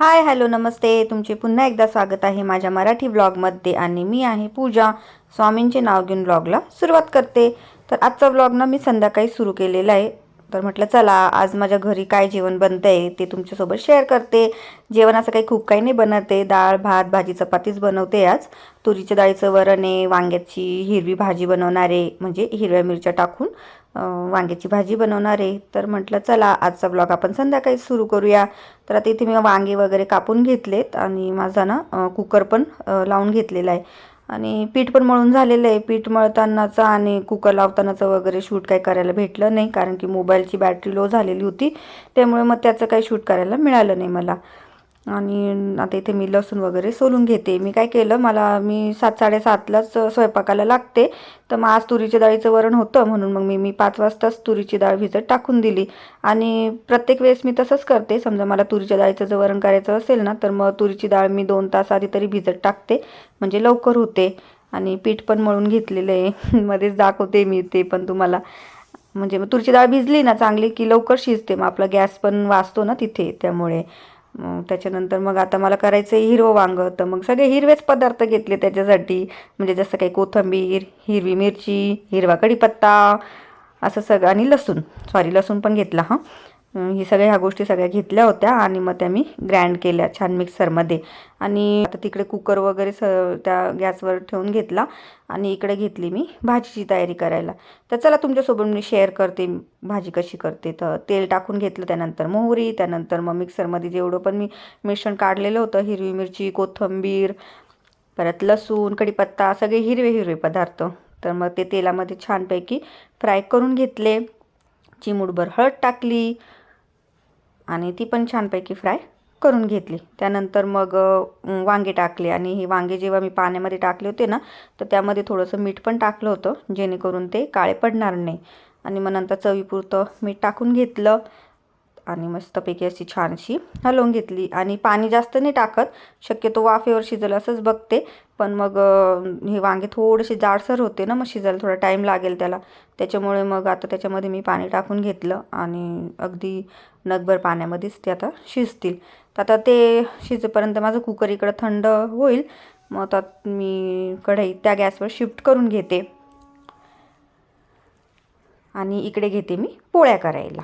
Hi hello नमस्ते. तुमचे पुन्हा एकदा स्वागत आहे माझ्या मराठी ब्लॉगमध्ये आणि मी आहे पूजा. स्वामींचे नाव घेऊन ब्लॉगला सुरुवात करते. तर आजचा ब्लॉग ना मी संध्याकाळी सुरू केलेला आहे. तर म्हटलं चला आज माझ्या घरी काय जेवण बनतं आहे ते तुमच्यासोबत शेअर करते. जेवण असं काही खूप काही नाही बनवते डाळ भात भाजी चपातीच बनवते आज. तुरीच्या डाळीचं वरण आहे वांग्याची हिरवी भाजी बनवणार आहे म्हणजे हिरव्या मिरच्या टाकून वांग्याची भाजी बनवणार आहे. तर म्हटलं चला आजचा ब्लॉग आपण संध्याकाळी सुरू करूया. तर आता इथे मी वांगे वगैरे कापून घेतलेत आणि माझा ना कुकर पण लावून घेतलेला आहे. आणि पीठ पण मळून झालेलं आहे. पीठ मळतानाचं आणि कुकर लावतानाचं वगैरे शूट काही करायला भेटलं नाही. कारण की मोबाईलची बॅटरी लो झालेली होती. त्यामुळे मग त्याचं काही शूट करायला मिळालं नाही मला. आणि आता इथे मी लसूण वगैरे सोलून घेते. मी काय केलं मला मी सात साडेसातलाच स्वयंपाकाला लागते. तर मग आज तुरीच्या डाळीचं वरण होतं म्हणून मग मी मी पाच वाजताच तुरीची डाळ भिजत टाकून दिली. आणि प्रत्येक वेळेस मी तसंच करते. समजा मला तुरीच्या डाळीचं जर वरण करायचं असेल ना तर मग तुरीची डाळ मी दोन तास आधी तरी भिजत टाकते. म्हणजे लवकर होते. आणि पीठ पण मळून घेतलेलं आहे. मध्येच दाखवते मी ते पण तुम्हाला. म्हणजे मग तुरीची डाळ भिजली ना चांगली की लवकर शिजते. मग आपला गॅस पण वाचतो ना तिथे त्यामुळे. मग त्याच्यानंतर मग आता मला करायचं आहे हिरवं वांगं. तर मग सगळे हिरवेच पदार्थ घेतले त्याच्यासाठी. म्हणजे जसं काही कोथिंबीर हिरवी मिरची हिरवा कढीपत्ता असं सगळं. आणि लसूण. सॉरी लसूण पण घेतला हां. ही सगळ्या ह्या गोष्टी सगळ्या घेतल्या होत्या आणि मग त्या मी ग्रँड केल्या छान मिक्सरमध्ये. आणि आता तिकडे कुकर वगैरे स त्या गॅसवर ठेवून घेतला आणि इकडे घेतली मी भाजीची तयारी करायला. तर चला तुमच्यासोबत मी शेअर करते भाजी कशी करते. तर तेल टाकून घेतलं त्यानंतर मोहरी त्यानंतर मग मिक्सरमध्ये जेवढं पण मी मिश्रण काढलेलं होतं हिरवी मिरची कोथिंबीर परत लसूण कढीपत्ता सगळे हिरवे हिरवे पदार्थ. तर मग ते तेलामध्ये छानपैकी फ्राय करून घेतले. चिमूटभर हळद टाकली. आणि ती पण छानपैकी फ्राय करून घेतली. त्यानंतर मग वांगे टाकले आणि हे वांगे जेव्हा मी पाण्यामध्ये टाकले होते ना तर त्यामध्ये थोडंसं मीठ पण टाकलं होतं जेणेकरून ते काळे पडणार नाही. आणि मग नंतर चवीपुरतं मीठ टाकून घेतलं आणि मस्तपैकी अशी छानशी हलवून घेतली. आणि पाणी जास्त नाही टाकत शक्यतो वाफेवर शिजलं असंच बघते पण मग हे वांगे थोडेसे जाडसर होते ना मग शिजायला थोडा टाईम लागेल त्याला. त्याच्यामुळे मग आता त्याच्यामध्ये मी पाणी टाकून घेतलं आणि अगदी नगभर पाण्यामध्येच ते आता शिजतील. तर आता ते शिजेपर्यंत माझं कुकर इकडं थंड होईल. मग आता मी कढई त्या गॅसवर शिफ्ट करून घेते. आणि इकडे घेते मी पोळ्या करायला.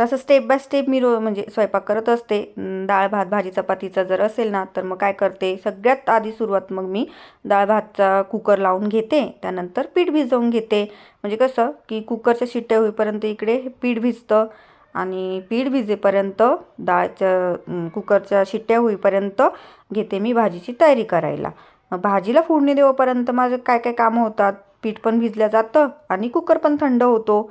तसं स्टेप बाय स्टेप मी रो म्हणजे स्वयंपाक करत असते. डाळ भात भाजी चपातीचा जर असेल ना तर मग काय करते? सगळ्यात आधी सुरुवात मग मी डाळ भातचा कुकर लावून घेते. त्यानंतर पीठ भिजवून घेते. म्हणजे कसं की कुकरच्या शिट्ट्या होईपर्यंत इकडे पीठ भिजतं आणि पीठ भिजेपर्यंत डाळच्या कुकरच्या शिट्ट्या होईपर्यंत घेते मी भाजीची तयारी करायला. भाजीला फोडणी देवपर्यंत माझं काय काय कामं होतात? पीठ पण भिजलं जातं आणि कुकर पण थंड होतो.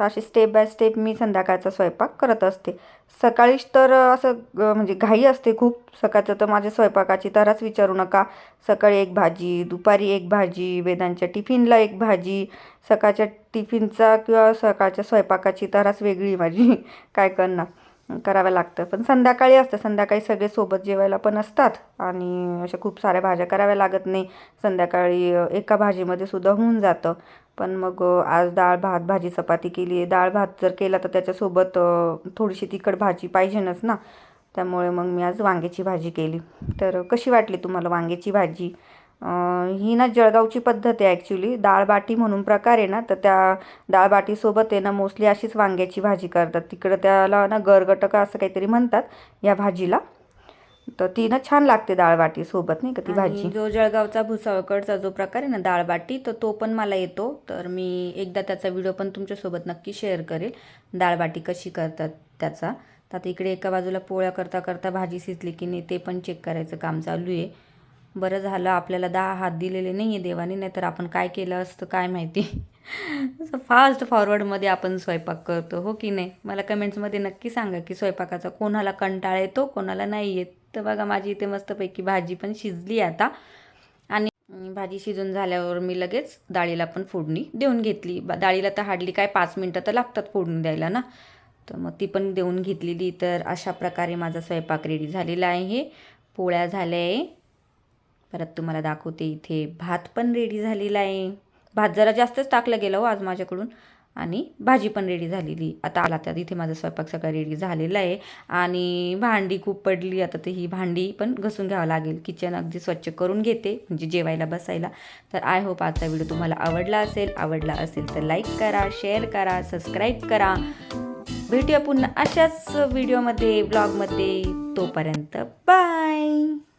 तर अशी स्टेप बाय स्टेप मी संध्याकाळचा स्वयंपाक करत असते. सकाळीच तर असं म्हणजे घाई असते खूप. सकाळचं तर माझ्या स्वयंपाकाची तरच विचारू नका. सकाळी एक भाजी दुपारी एक भाजी वेदांच्या टिफिनला एक भाजी. सकाळच्या टिफिनचा किंवा सकाळच्या स्वयंपाकाची तरच वेगळी माझी. काय करणार? करावं लागतं. पण संध्याकाळी असतं. संध्याकाळी सगळे सोबत जेवायला पण असतात. आणि अशा खूप साऱ्या भाज्या कराव्या लागत नाही. संध्याकाळी एका भाजीमध्ये सुद्धा होऊन जातं. पण मग आज डाळ भात भाजी चपाती केली आहे. डाळ भात जर केला तर त्याच्यासोबत थोडीशी तिखट भाजी पाहिजेनच ना. त्यामुळे मग मी आज वांग्याची भाजी केली. तर कशी वाटली तुम्हाला वांग्याची भाजी? ही ना जळगावची पद्धत आहे ॲक्च्युली डाळबाटी म्हणून प्रकार आहे ना तर त्या डाळबाटीसोबत आहे ना मोस्टली अशीच वांग्याची भाजी करतात. तिकडं त्याला ना गरगटका असं काहीतरी म्हणतात या भाजीला. तर ती ना छान लागते डाळबाटी सोबत नाही का ती भाजी. जो जळगावचा भुसावळकडचा जो प्रकार आहे ना डाळबाटी तर तो पण मला येतो. तर मी एकदा त्याचा व्हिडिओ पण तुमच्यासोबत नक्की शेअर करेल. डाळबाटी कशी करतात त्याचा. तर आता इकडे एका बाजूला पोळ्या करता करता भाजी शिजली की नाही ते पण चेक करायचं काम चालू आहे. बरं झालं आपल्याला दहा हात दिलेले नाही आहे देवाने नाहीतर आपण काय केलं असतं काय माहिती. असं फास्ट फॉरवर्डमध्ये आपण स्वयंपाक करतो हो की नाही? मला कमेंट्समध्ये नक्की सांगा की स्वयंपाकाचा कोणाला कंटाळा येतो कोणाला नाही येत. तर बघा माझी इथे मस्तपैकी भाजी पण शिजली आता. आणि भाजी शिजून झाल्यावर मी लगेच डाळीला पण फोडणी देऊन घेतली. डाळीला तर हार्डली काय पाच मिनटं तर लागतात फोडणी द्यायला ना. तर मग ती पण देऊन घेतलेली. तर अशा प्रकारे माझा स्वयंपाक रेडी झालेला आहे. पोळ्या झाल्या आहे. परत तुम्हाला दाखवते इथे भात पण रेडी झालेला आहे. भात जरा जास्तच टाकला गेला हो आज माझ्याकडून. आणि भाजी पण रेडी झालेली. आता आला तर इथे माझा स्वयंपाक सगळा रेडी झालेला आहे. आणि भांडी खूप पडली. आता ती ही भांडी पण घसून घ्यावं लागेल. किचन अगदी स्वच्छ करून घेते म्हणजे जेवायला बसायला. तर आय होप आजचा व्हिडिओ तुम्हाला आवडला असेल. आवडला असेल तर लाईक करा शेअर करा सबस्क्राईब करा. भेटूया पुन्हा अशाच व्हिडिओमध्ये ब्लॉगमध्ये तोपर्यंत बाय